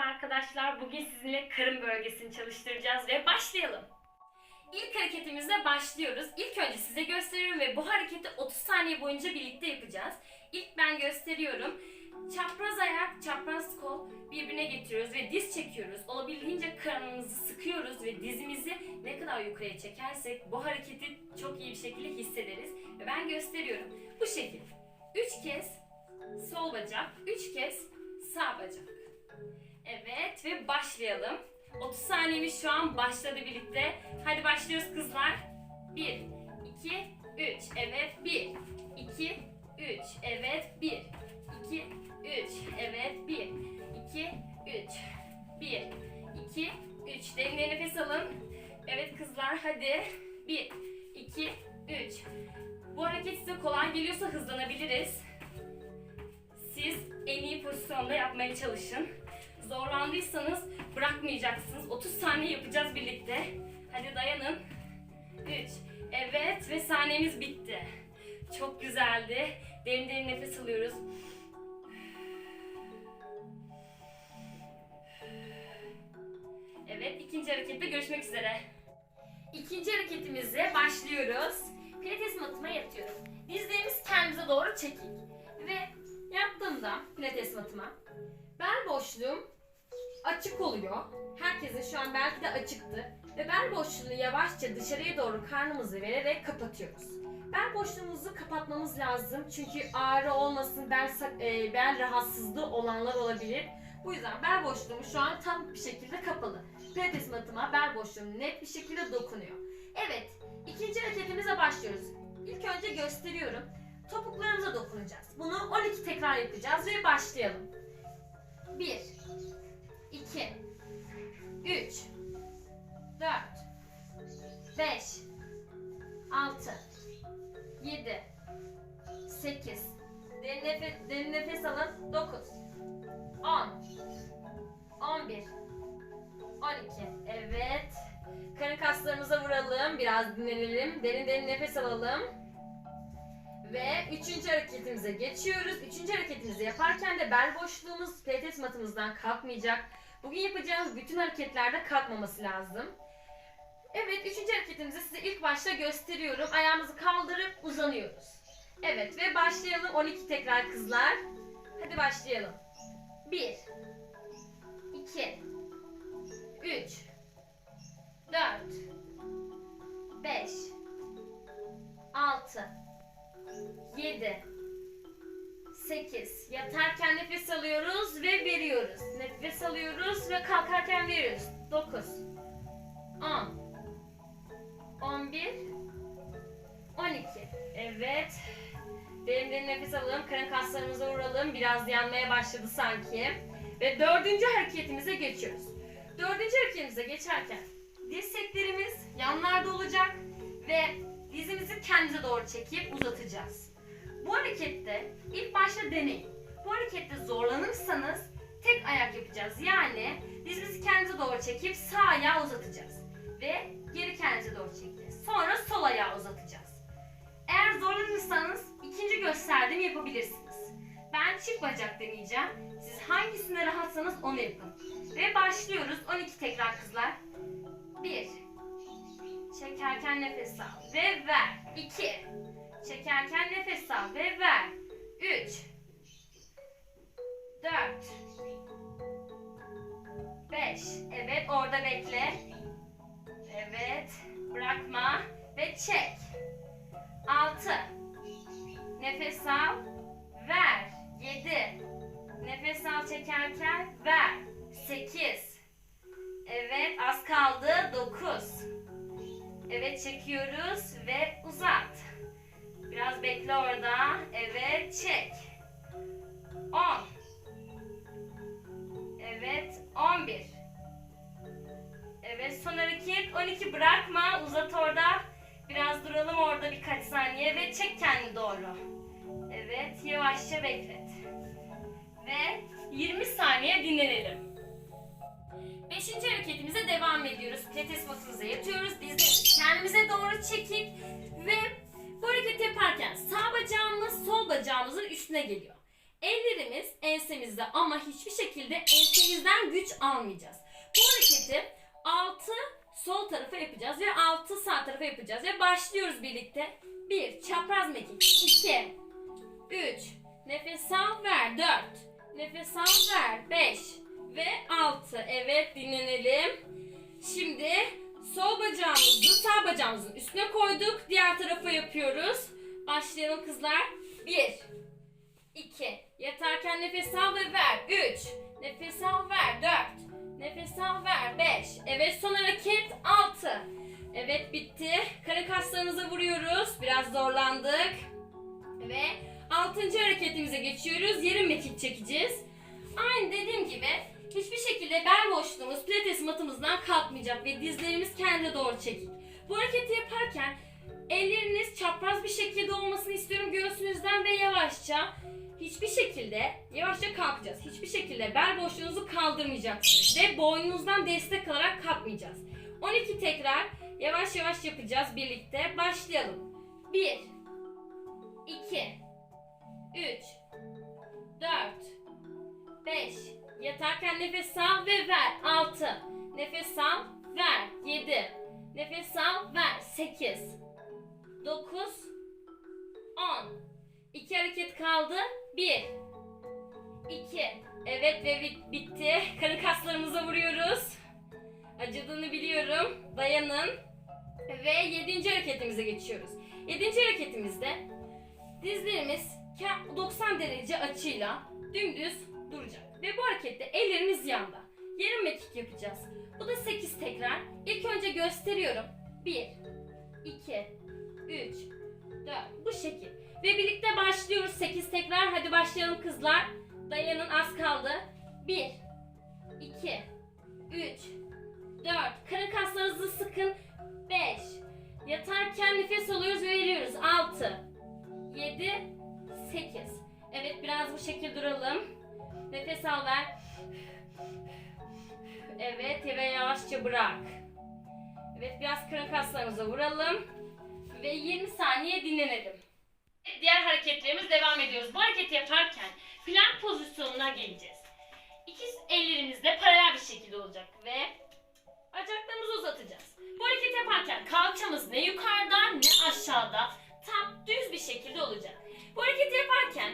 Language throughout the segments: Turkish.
arkadaşlar. Bugün sizinle karın bölgesini çalıştıracağız ve başlayalım. İlk hareketimizle başlıyoruz. İlk önce size gösteriyorum ve bu hareketi 30 saniye boyunca birlikte yapacağız. İlk ben gösteriyorum. Çapraz ayak, çapraz kol birbirine getiriyoruz ve diz çekiyoruz. Olabildiğince karnımızı sıkıyoruz ve dizimizi ne kadar yukarıya çekersek bu hareketi çok iyi bir şekilde hissederiz. Ve ben gösteriyorum. Bu şekil. 3 kez sol bacak, 3 kez sağ bacak. Evet ve başlayalım. 30 saniyemiz şu an başladı birlikte. Hadi başlıyoruz kızlar. 1, 2, 3. Evet 1, 2, 3. Evet 1, 2, 3. Evet 1, 2, 3. 1, 2, 3. Derin derin nefes alın. Evet kızlar hadi. 1, 2, 3. Bu hareket size kolay geliyorsa hızlanabiliriz. Siz en iyi pozisyonda yapmaya çalışın. Zorlandıysanız bırakmayacaksınız. 30 saniye yapacağız birlikte. Hadi dayanın. 3. Evet ve saniyemiz bitti. Çok güzeldi. Derin derin nefes alıyoruz. Evet ikinci harekette görüşmek üzere. İkinci hareketimize başlıyoruz. Pilates matıma yatıyorum. Dizlerimiz kendimize doğru çekik. Ve yattığımda pilates matıma bel boşluğum açık oluyor. Herkesin şu an belki de açıktı. Ve bel boşluğunu yavaşça dışarıya doğru karnımızı vererek kapatıyoruz. Bel boşluğumuzu kapatmamız lazım. Çünkü ağrı olmasın, bel, e, bel rahatsızlığı olanlar olabilir. Bu yüzden bel boşluğum şu an tam bir şekilde kapalı. Pilates matıma bel boşluğum net bir şekilde dokunuyor. Evet, ikinci hareketimize başlıyoruz. İlk önce gösteriyorum. Topuklarımıza dokunacağız. Bunu 12 tekrar yapacağız ve başlayalım. 1 2 3 4 5 6 7 8 derin nefes, derin nefes alın. 9 10 11 12 Evet. Karın kaslarımıza vuralım. Biraz dinlenelim. Derin derin nefes alalım ve üçüncü hareketimize geçiyoruz. Üçüncü hareketimizi yaparken de bel boşluğumuz pilates matımızdan kalkmayacak. Bugün yapacağımız bütün hareketlerde kalkmaması lazım. Evet, üçüncü hareketimizi size ilk başta gösteriyorum. Ayağımızı kaldırıp uzanıyoruz. Evet ve başlayalım. 12 tekrar kızlar. Hadi başlayalım. 1 2 3 4 5 6 7 8 Yatarken nefes alıyoruz ve veriyoruz. Nefes alıyoruz ve kalkarken veriyoruz. 9 10 11 12 Evet. Derin derin nefes alalım. Karın kaslarımıza vuralım. Biraz yanmaya başladı sanki. Ve dördüncü hareketimize geçiyoruz. Dördüncü hareketimize geçerken dirseklerimiz yanlarda olacak ve dizimizi kendimize doğru çekip uzatacağız. Bu harekette ilk başta deneyin. Bu harekette zorlanırsanız tek ayak yapacağız. Yani dizimizi kendimize doğru çekip sağ ayağı uzatacağız. Ve geri kendimize doğru çekeceğiz. Sonra sol ayağı uzatacağız. Eğer zorlanırsanız ikinci gösterdiğimi yapabilirsiniz. Ben çift bacak deneyeceğim. Siz hangisinde rahatsanız onu yapın. Ve başlıyoruz. 12 tekrar kızlar. 1 Çekerken nefes al ve ver. 2 Çekerken nefes al ve ver. 3 4 5 Evet orada bekle. Evet. Bırakma ve çek. 6 Nefes al. Ver. 7 Nefes al çekerken ver. 8 Evet az kaldı. 9 Evet çekiyoruz ve uzat. Biraz bekle orada. Evet çek. 10 Evet 11 Evet son hareket 12 bırakma uzat orada. Biraz duralım orada birkaç saniye ve çek kendini doğru. Evet yavaşça beklet. Ve 20 saniye dinlenelim. Beşinci hareketimize devam ediyoruz. Pilates matımıza yatıyoruz. Kendimize çekip ve bu hareketi yaparken sağ bacağımız sol bacağımızın üstüne geliyor. Ellerimiz ensemizde ama hiçbir şekilde ensemizden güç almayacağız. Bu hareketi 6 sol tarafa yapacağız ve 6 sağ tarafa yapacağız ve başlıyoruz birlikte. 1 çapraz mekik 2 3 nefes al ver 4 nefes al ver 5 ve 6 evet dinlenelim. Şimdi sol bacağımızı sağ bacağımızın üstüne koyduk. Diğer tarafa yapıyoruz. Başlayalım kızlar. 1 2 Yatarken nefes al ve ver. 3 Nefes al ver. 4 Nefes al ver. 5 Evet son hareket 6 Evet bitti. Karın kaslarımıza vuruyoruz. Biraz zorlandık. Ve 6. hareketimize geçiyoruz. Yarım mekik çekeceğiz. Aynı dediğim gibi hiçbir şekilde bel boşluğumuz pilates matımızdan kalkmayacak ve dizlerimiz kendine doğru çekik. Bu hareketi yaparken elleriniz çapraz bir şekilde olmasını istiyorum göğsünüzden ve yavaşça hiçbir şekilde yavaşça kalkacağız. Hiçbir şekilde bel boşluğunuzu kaldırmayacaksınız ve boynunuzdan destek alarak kalkmayacağız. 12 tekrar yavaş yavaş yapacağız birlikte. Başlayalım. 1 2 3 4 5 Yatarken nefes al ve ver. 6 Nefes al, ver. 7 Nefes al, ver. 8 9 10 2 hareket kaldı. 1 2 Evet ve bit- bitti. Karın kaslarımıza vuruyoruz. Acıdığını biliyorum. Dayanın. Ve 7. hareketimize geçiyoruz. 7. hareketimizde dizlerimiz ke- 90 derece açıyla dümdüz duracak. Ve bu harekette ellerimiz yanda. Yarım mekik yapacağız. Bu da 8 tekrar. İlk önce gösteriyorum. 1 2 3 4 bu şekil. Ve birlikte başlıyoruz 8 tekrar. Hadi başlayalım kızlar. Dayanın az kaldı. 1 2 3 4 Karın kaslarınızı sıkın. 5 Yatarken nefes alıyoruz ve veriyoruz. 6 7 8 Evet biraz bu şekil duralım. Nefes al ver. Evet ve yavaşça bırak. Evet biraz karın kaslarımıza vuralım. Ve 20 saniye dinlenelim. Diğer hareketlerimiz devam ediyoruz. Bu hareketi yaparken plank pozisyonuna geleceğiz. İkiz ellerimiz de paralel bir şekilde olacak ve bacaklarımızı uzatacağız. Bu hareketi yaparken kalçamız ne yukarıda ne aşağıda tam düz bir şekilde olacak. Bu hareketi yaparken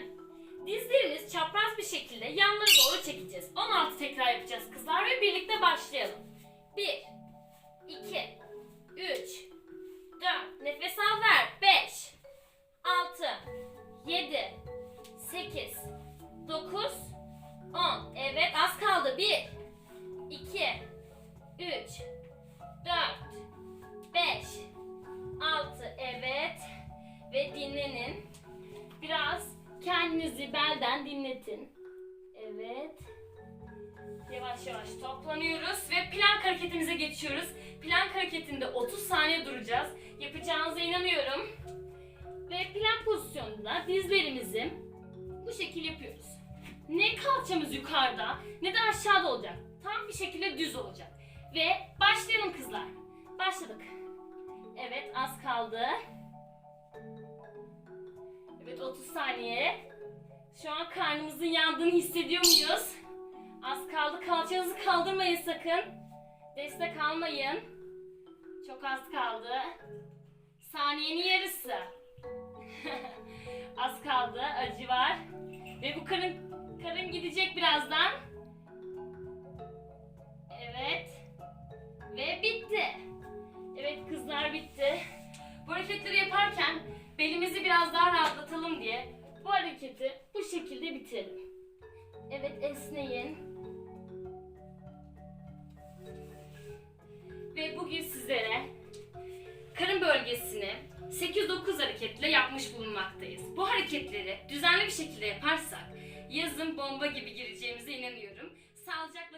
dizlerimiz çapraz bir şekilde yanlara doğru çekeceğiz. 16 tekrar yapacağız kızlar ve birlikte başlayalım. 1 2 3 4 Nefes al ver. 5 6 7 8 9 10 Evet az kaldı. 1 2 3 4 5 6 Evet ve dinlenin. Biraz kendinizi belden dinletin. Evet. Yavaş yavaş toplanıyoruz ve plank hareketimize geçiyoruz. Plank hareketinde 30 saniye duracağız. Yapacağınıza inanıyorum. Ve plank pozisyonunda dizlerimizi bu şekil yapıyoruz. Ne kalçamız yukarıda ne de aşağıda olacak. Tam bir şekilde düz olacak. Ve başlayalım kızlar. Başladık. Evet az kaldı. Evet 30 saniye. Şu an karnımızın yandığını hissediyor muyuz? Az kaldı. Kalçanızı kaldırmayın sakın. Destek almayın. Çok az kaldı. Saniyenin yarısı. az kaldı. Acı var. Ve bu karın karın gidecek birazdan. Belimizi biraz daha rahatlatalım diye bu hareketi bu şekilde bitirelim. Evet esneyin. Ve bugün sizlere karın bölgesini 8-9 hareketle yapmış bulunmaktayız. Bu hareketleri düzenli bir şekilde yaparsak yazın bomba gibi gireceğimize inanıyorum. Sağlıcakla.